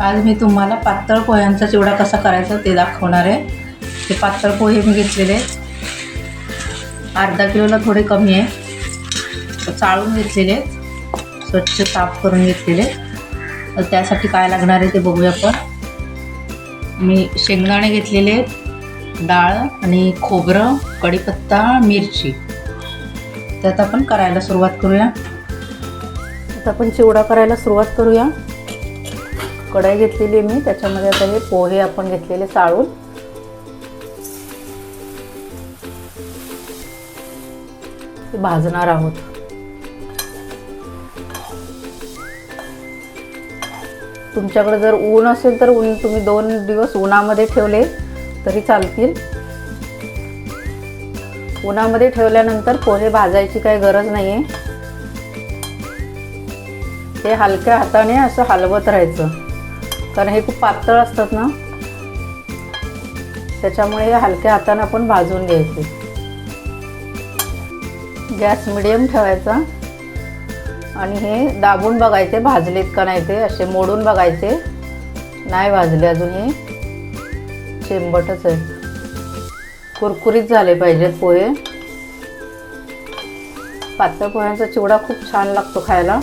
आज मी तुम्हाला पातळ पोह्यांचा चिवडा कसा करायचा ते दाखवणार आहे. ते पातळ पोहे मी घेतलेले अर्धा किलोला थोडे कमी आहे. चाळून घेतलेले स्वच्छ साफ करून घेतलेले तर त्यासाठी काय लागणार आहे ते बघूया आपण. मी शेंगदाणे घेतलेले डाळ आणि खोबरं कढीपत्ता मिरची. त्यात आपण करायला सुरुवात करूया. आता आपण चिवडा करायला सुरुवात करूया. कढाई घेतलेली आहे मी. त्याच्यामध्ये आता हे पोहे आपण घेतलेले चाळून ते भाजणार आहोत. तुमच्याकडे जर ऊन असेल तर ऊन तुम्ही दोन दिवस उन्हामध्ये ठेवले तरी चालतील. उन्हामध्ये ठेवल्यानंतर पोहे भाजायची काही गरज नाही आहे ते हलक्या हाताने असं हलवत राहायचं. कारण हे खूप पातळ असतात ना. त्याच्यामुळे हलक्या हाताने आपण भाजून घ्यायचे. गॅस मिडियम ठेवायचा. आणि हे दाबून बघायचे भाजलेत का नाही ते असे मोडून बघायचे. नाही भाजले अजून हे. चेंबटच आहे. कुरकुरीत झाले पाहिजेत पोहे. पातळ पोह्यांचा चिवडा खूप छान लागतो खायला.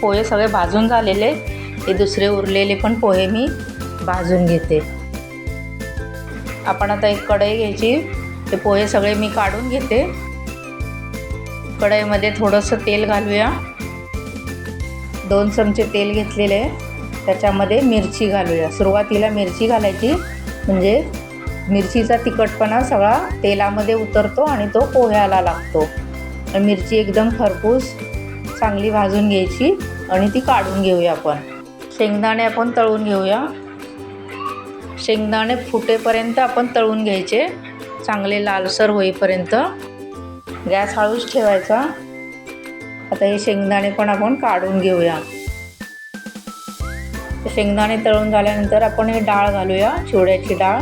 पोहे सगळे भाजून झालेले. हे दुसरे उरलेले पण पोहे मी भाजून घेते. आपण आता एक कढई घ्यायची. ते पोहे सगळे मी काढून घेते. कढईमध्ये थोडंसं तेल घालूया. दोन चमचे तेल घेतलेले. आहे त्याच्यामध्ये मिरची घालूया. सुरुवातीला मिरची घालायची. म्हणजे मिरचीचा तिखटपणा सगळा तेलामध्ये उतरतो आणि तो पोह्याला लागतो. मिरची एकदम खरपूस चांगली भाजून घ्यायची आणि ती काढून घेऊया आपण. शेंगदाणे आपण तळून घेऊया. शेंगदाणे फुटेपर्यंत आपण तळून घ्यायचे. चांगले लालसर होईपर्यंत. गॅस हळूच ठेवायचा. आता हे शेंगदाणे पण आपण काढून घेऊया. शेंगदाणे तळून झाल्यानंतर आपण हे डाळ घालूया चिवड्याची डाळ.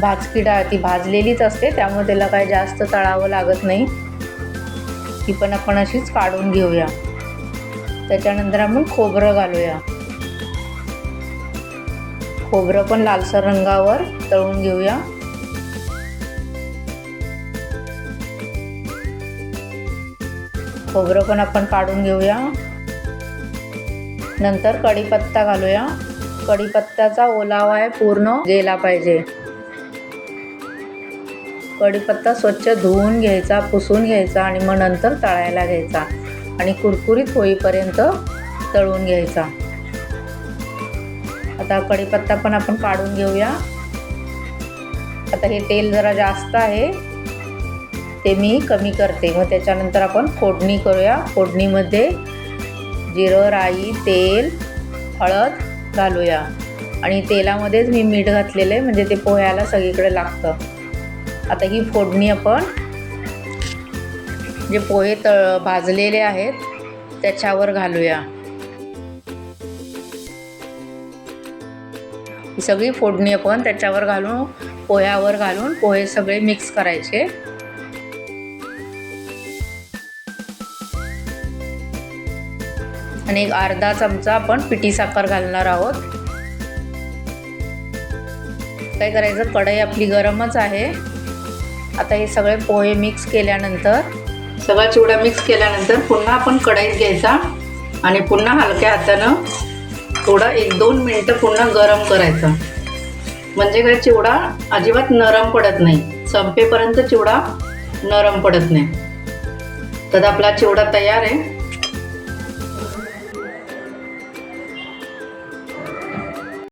भाजकी डाळ ती भाजलेलीच असते त्यामुळे त्याला काही जास्त तळावं लागत नाही. ती पण आपण अशीच काढून घेऊया. त्याच्यानंतर आपण खोबरं घालूया. खोबरं पण लालसर रंगावर तळून घेऊया. खोबरं पण आपण काढून घेऊया. नंतर कढीपत्ता घालूया. कढीपत्त्याचा ओलावा आहे पूर्ण गेला पाहिजे. कढीपत्ता स्वच्छ धुवून घ्यायचा पुसून घ्यायचा आणि मग नंतर तळायला घ्यायचा. आणि कुरकुरीत होईपर्यंत तळून घ्यायचा. आता कढीपत्ता पण आपण काढून घेऊया. आता हे तेल जरा जास्त आहे ते मी कमी करते. मग त्याच्यानंतर आपण फोडणी करूया. फोडणीमध्ये जिरं राई तेल हळद घालूया. आणि तेलामध्येच मी मीठ घातलेलं आहे म्हणजे ते पोह्याला सगळीकडे लागतं. आता ही फोडणी आपण जे पोहे तळ भाजलेले आहेत त्याच्यावर घालूया. ही सगळी फोडणी आपण त्याच्यावर घालून पोह्यावर घालून पोहे सगळे मिक्स करायचे. आणि एक अर्धा चमचा आपण पिठी साखर घालणार आहोत. काय करायचं? कढई आपली गरमच आहे. आता हे सगळे पोहे मिक्स केल्यानंतर सगळा चिवडा मिक्स केल्यानंतर पुन्हा आपण कढईत घ्यायचा आणि पुन्हा हलक्या हातानं थोडा एक दोन मिनटं पुन्हा गरम करायचं. म्हणजे काय चिवडा अजिबात नरम पडत नाही. संपेपर्यंत चिवडा नरम पडत नाही. तर आपला चिवडा तयार आहे.